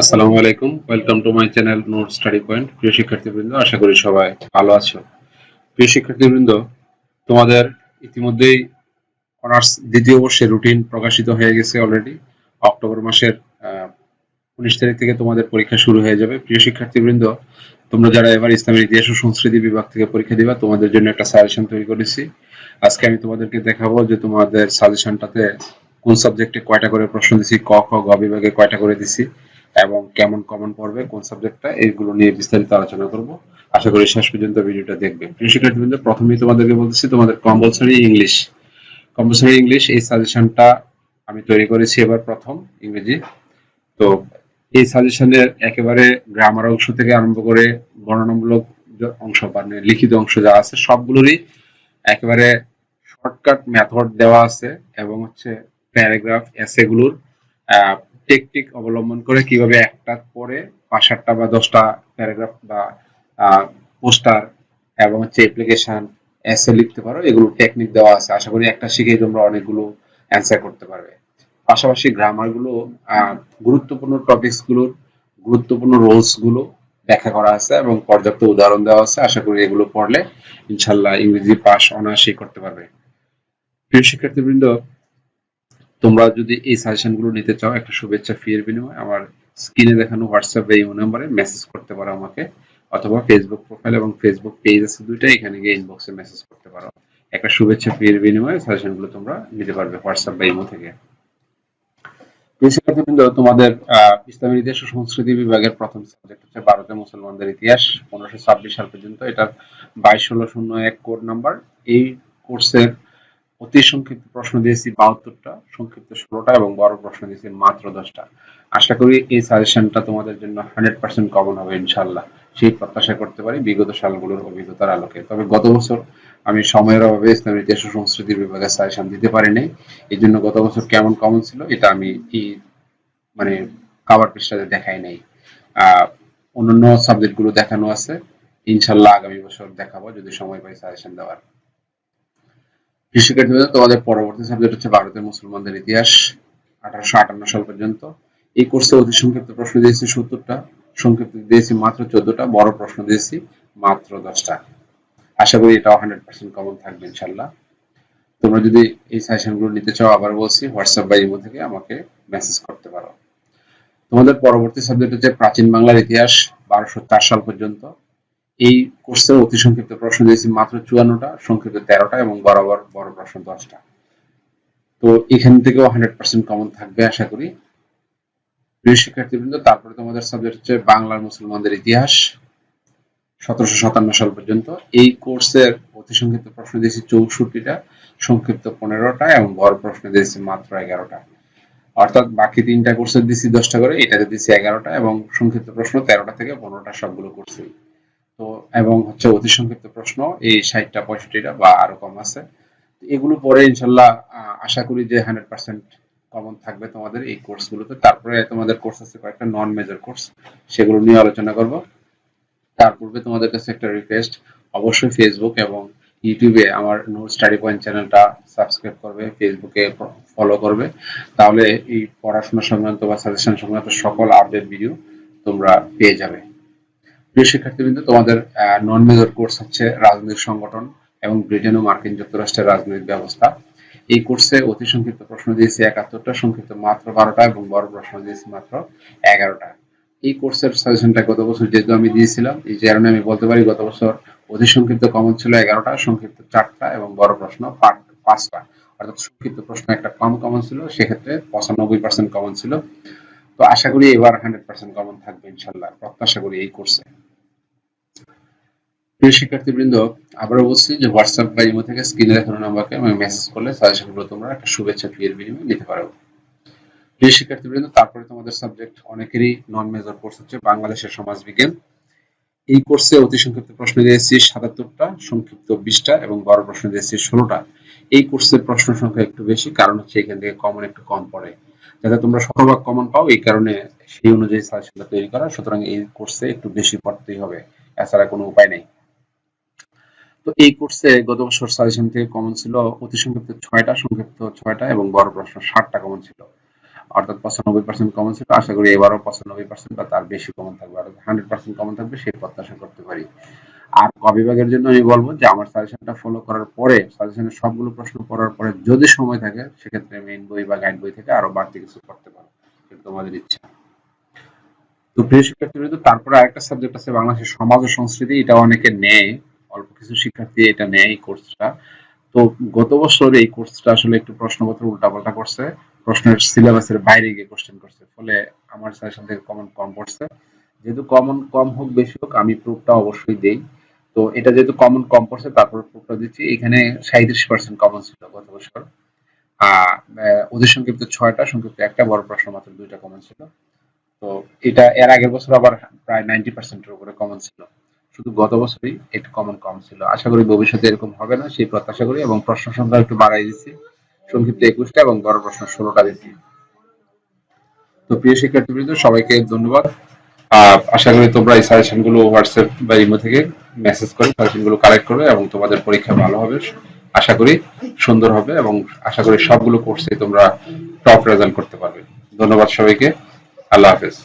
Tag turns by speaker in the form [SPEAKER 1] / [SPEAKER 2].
[SPEAKER 1] আসসালামু আলাইকুম। Welcome to my channel note study point প্রিয় শিক্ষার্থীবৃন্দ, আশা করি সবাই ভালো আছো। প্রিয় শিক্ষার্থীবৃন্দ, তোমাদের ইতিমধ্যেই অনার্স দ্বিতীয় বর্ষের রুটিন প্রকাশিত হয়ে গেছে অলরেডি অক্টোবর মাসের উনিশ তারিখ থেকে তোমাদের পরীক্ষা শুরু হয়ে যাবে। প্রিয় শিক্ষার্থীবৃন্দ, তোমরা যারা এবার ইসলামের ইতিহাস ও সংস্কৃতি বিভাগ থেকে পরীক্ষা দিবা, তোমাদের জন্য একটা সাজেশন তৈরি করেছি। আজকে আমি তোমাদেরকে দেখাবো যে তোমাদের সাজেশনটাতে কোন সাবজেক্টে কয়টা করে প্রশ্ন দিছি, ক, খ, গ বিভাগে কয়টা করে দিছি। এবং কেমন কমন পড়বে, কোন সাবজেক্টটা এইগুলো নিয়ে বিস্তারিত আলোচনা করব। আশা করি শেষ পর্যন্ত ভিডিওটা দেখবে। প্রিয় শিক্ষার্থীবৃন্দ প্রথমেই তোমাদেরকে বলতেছি, তোমাদের কম্পালসরি ইংলিশ কম্পালসরি ইংলিশ এই সাজেশনটা আমি তৈরি করেছি এবার প্রথম ইংরেজি। তো এই সাজেশনের একেবারে গ্রামার অংশ থেকে আরম্ভ করে বর্ণনামূলক অংশ মানে লিখিত অংশ যা আছে, সবগুলোরই একেবারে শর্টকাট মেথড দেওয়া আছে এবং হচ্ছে প্যারাগ্রাফ এসেগুলোর টেকনিক অবলম্বন করে কীভাবে একটা পরে পাঁচ সাতটা বা দশটা প্যারাগ্রাফ বা পোস্টার এবং হচ্ছে অ্যাপ্লিকেশন এসে লিখতে পারো, এগুলো টেকনিক দেওয়া আছে। আশা করি একটা শিখেই তোমরা অনেকগুলো অ্যান্সার করতে পারবে। পাশাপাশি গ্রামারগুলো গুরুত্বপূর্ণ টপিকসগুলোর গুরুত্বপূর্ণ রোলসগুলো ব্যাখ্যা করা আছে এবং পর্যাপ্ত উদাহরণ দেওয়া আছে। আশা করি এগুলো পড়লে ইনশাল্লাহ ইংরেজি পাস অনায়াসেই করতে পারবে। প্রিয় শিক্ষার্থীবৃন্দ তোমরা যদি এই সাজেশনগুলো নিতে চাও, একটা শুভেচ্ছা ফি এর বিনিময়ে আমার স্ক্রিনে দেখানো হোয়াটসঅ্যাপ বা ইমো নাম্বারে মেসেজ করতে পারো আমাকে, অথবা ফেসবুক প্রোফাইল এবং ফেসবুক পেজ আছে দুইটা এখানে গিয়ে ইনবক্সে মেসেজ করতে পারো। একটা শুভেচ্ছা ফি এর বিনিময়ে সাজেশনগুলো তোমরা নিতে পারবে হোয়াটসঅ্যাপ বা ইমো থেকে। শিক্ষার্থীবৃন্দ তোমাদের ইসলামের ইতিহাস ও সংস্কৃতি বিভাগের প্রথম সাবজেক্ট হচ্ছে ভারতের মুসলমানদের ইতিহাস, পনেরোশো ছাব্বিশ সাল পর্যন্ত এটার বাইশ ষোলো শূন্য এক কোড নাম্বার এই কোর্সের অতি সংক্ষিপ্ত প্রশ্ন দিয়েছি, বাহাত্তরটা, সংক্ষিপ্ত ষোলোটা এবং বড় প্রশ্ন দিয়েছি মাত্র দশটা। আশা করি এই সাজেশনটা তোমাদের জন্য হান্ড্রেড পার্সেন্ট কমন হবে ইনশাল্লাহ সেই প্রত্যাশা করতে পারি বিগত সালগুলোর অভিজ্ঞতার আলোকে। তবে গত বছর আমি সময়ের অভাবে ইসলামের ইতিহাস সংস্কৃতির বিভাগে সাজেশন দিতে পারি পারিনি। এই জন্য গত বছর কেমন কমন ছিল এটা আমি এই মানে কাবার পৃষ্ঠাতে দেখাই নাই। অন্যান্য সাবজেক্টগুলো দেখানো আছে। ইনশাল্লাহ আগামী বছর দেখাবো, যদি সময় পাই সাজেশন দেওয়ার। শিক্ষার্থীদের তোমাদের পরবর্তী সাবজেক্ট হচ্ছে ভারতের মুসলমানদের ইতিহাস, আঠারোশো আটান্ন সাল পর্যন্ত। এই কোর্সে অতি সংক্ষিপ্ত প্রশ্ন দিয়েছি সত্তরটা, সংক্ষিপ্ত দিয়েছি মাত্র চোদ্দটা, বড় প্রশ্ন দিয়েছি মাত্র দশটা। আশা করি এটাও হান্ড্রেড পার্সেন্ট কমন থাকবে ইনশাল্লাহ তোমরা যদি এই সাজেশনগুলো নিতে চাও, আবার বলছি হোয়াটসঅ্যাপ বা ইমো থেকে আমাকে মেসেজ করতে পারো। তোমাদের পরবর্তী সাবজেক্ট হচ্ছে প্রাচীন বাংলার ইতিহাস, বারোশো চার সাল পর্যন্ত। এই কোর্সের অতি সংক্ষিপ্ত প্রশ্ন দিয়েছি মাত্র চুয়ান্নটা, সংক্ষিপ্ত তেরোটা এবং বরাবর বড় প্রশ্ন দশটা। তো এখান থেকেও হান্ড্রেড পার্সেন্ট কমন থাকবে আশা করি। প্রিয় শিক্ষার্থীবৃন্দ, তারপরে তোমাদের সাবজেক্ট হচ্ছে বাংলার মুসলমানদের ইতিহাস। সতেরোশো সাতান্ন সাল পর্যন্ত এই কোর্সের অতি সংক্ষিপ্ত প্রশ্ন দিয়েছি চৌষট্টিটা, সংক্ষিপ্ত পনেরোটা এবং বড় প্রশ্ন দিয়েছি মাত্র এগারোটা। অর্থাৎ বাকি তিনটা কোর্সের দিচ্ছি দশটা করে, এটাতে দিচ্ছি এগারোটা এবং সংক্ষিপ্ত প্রশ্ন তেরোটা থেকে পনেরোটা সবগুলো করছি তো, এবং হচ্ছে অতি সংক্ষিপ্ত প্রশ্ন, এই ষাটটা, পঁয়ষট্টিটা বা আরও কম আছে। এগুলো পরে ইনশাল্লাহ আশা করি যে হান্ড্রেড পার্সেন্ট কমন থাকবে তোমাদের এই কোর্সগুলোতে। তারপরে তোমাদের কোর্স আছে কয়েকটা নন মেজর কোর্স সেগুলো নিয়ে আলোচনা করব। তার পূর্বে তোমাদের কাছে একটা রিকোয়েস্ট অবশ্যই ফেসবুক এবং ইউটিউবে আমার নোট স্টাডি পয়েন্ট চ্যানেলটা সাবস্ক্রাইব করবে ফেসবুকে ফলো করবে। তাহলে এই পড়াশোনা সংক্রান্ত বা সাজেশন সংক্রান্ত সকল আপডেট ভিডিও তোমরা পেয়ে যাবে। প্রিয় শিক্ষার্থীবৃন্দ, তোমাদের নন মেজর কোর্স হচ্ছে রাজনৈতিক সংগঠন এবং ব্রিটেন ও মার্কিন যুক্তরাষ্ট্রের রাজনৈতিক ব্যবস্থা। এই কোর্সে অতি সংক্ষিপ্ত প্রশ্ন দিয়েছি একাত্তরটা, সংক্ষিপ্ত মাত্র বারোটা এবং বড় প্রশ্ন দিয়েছি মাত্র এগারোটা। এই কোর্সের সাজেশনটা গত বছর যেহেতু আমি দিয়েছিলাম, এই কারণে আমি বলতে পারি গত বছর অতি সংক্ষিপ্ত কমন ছিল এগারোটা, সংক্ষিপ্ত চারটা এবং বড় প্রশ্ন পাঁচটা। অর্থাৎ সংক্ষিপ্ত প্রশ্ন একটা কম কমন ছিল, সেক্ষেত্রে পঁচানব্বই পার্সেন্ট কমন ছিল। তো আশা করি এবার হান্ড্রেড পার্সেন্ট কমন থাকবে ইনশাল্লাহ প্রত্যাশা করি এই কোর্সে প্রিয় শিক্ষার্থীবৃন্দ, আবারও বলছি যে হোয়াটসঅ্যাপ বা ইমো থেকে স্ক্রিনে দেখানো নাম্বারকে আমি মেসেজ করলে সাজেশনগুলো তোমরা একটা শুভেচ্ছা ফিয়ের বিনিময়ে নিতে পারো। প্রিয় শিক্ষার্থীবৃন্দ, তারপরে তোমাদের সাবজেক্ট অনেকেরই নন মেজর কোর্স হচ্ছে বাংলাদেশের সমাজ বিজ্ঞান। এই কোর্সে অতি সংক্ষিপ্ত প্রশ্ন দিয়েছি সাতাত্তরটা, সংক্ষিপ্ত বিশটা এবং বড় প্রশ্ন দিয়েছি ষোলোটা। এই কোর্সের প্রশ্ন সংখ্যা একটু বেশি, কারণ হচ্ছে এখান থেকে কমন একটু কম পড়ে। যাতে তোমরা শতভাগ কমন পাও, এই কারণে সেই অনুযায়ী সাজেশনটা তৈরি করা। সুতরাং এই কোর্সে একটু বেশি পড়তেই হবে, এছাড়া কোনো উপায় নেই। তো এই কোর্সে গত বছর সাজেশন থেকে কমন ছিল, অতি সংক্ষিপ্ত ছয়টা সংক্ষিপ্ত ছয়টা এবং বড় প্রশ্ন ষাটটা কমন ছিল। অর্থাৎ পঁচানব্বই পার্সেন্ট কমন ছিল। আশা করি এবারও পঁচানব্বই পার্সেন্ট বা তার বেশি কমন থাকবে। অর্থাৎ হান্ড্রেড পার্সেন্ট কমন থাকবে, সেই প্রত্যাশা করতে পারি। আর ক বিভাগের জন্য আমি বলব যে, আমার সাজেশনটা ফলো করার পরে সাজেশনের সবগুলো প্রশ্ন পড়ার পরে যদি সময় থাকে, সেক্ষেত্রে মেইন বই বা গাইড বই থেকে আরও বাড়তি কিছু করতে পারো। তোমাদের ইচ্ছা। তো প্রিয় শিক্ষার্থীবৃন্দ, তারপরে আরেকটা সাবজেক্ট আছে বাংলাদেশের সমাজ ও সংস্কৃতি। এটা অনেকে নেয়। কিছু শিক্ষার্থী এটা নেয় এই কোর্সটা তো গত বছর এই কোর্সটা আসলে একটু প্রশ্নপত্র উল্টাপাল্টা করছে। প্রশ্নের সিলেবাসের বাইরে গিয়ে কোশ্চেন করছে। ফলে আমার সাজেশন থেকে কমন কম পড়ছে। যেহেতু কমন কম হোক, বেশি হোক, আমি প্রুফটা অবশ্যই দেই। তো এটা যেহেতু কমন কম পড়ছে, তারপর প্রুফটা দিচ্ছি। এখানে সাঁত্রিশ পার্সেন্ট কমন ছিল গত বছর। আহ, ওদের সংক্ষিপ্ত ছয়টা, সংক্ষিপ্ত একটা, বড় প্রশ্ন মাত্র দুইটা কমন ছিল। তো এটা, এর আগের বছর আবার প্রায় নাইনটি পার্সেন্টের উপরে কমন ছিল। শুধু গত বছরই একটু কমন কম ছিল। আশা করি ভবিষ্যতে এরকম হবে না, সেই প্রত্যাশা করি এবং প্রশ্ন সংখ্যা একটু বাড়াই দিচ্ছি। সংক্ষিপ্ত একুশটা এবং বড় প্রশ্ন ষোলোটা দিচ্ছি। তো প্রিয় শিক্ষার্থীবৃন্দ, সবাইকে ধন্যবাদ। আশা করি তোমরা এই সাজেশনগুলো হোয়াটসঅ্যাপ বা ইমো থেকে মেসেজ করে সাজেশনগুলো কালেক্ট করবে এবং তোমাদের পরীক্ষা ভালো হবে। আশা করি সুন্দর হবে এবং আশা করি সবগুলো কোর্সে তোমরা টপ রেজাল্ট করতে পারবে। ধন্যবাদ সবাইকে। আল্লাহ হাফেজ।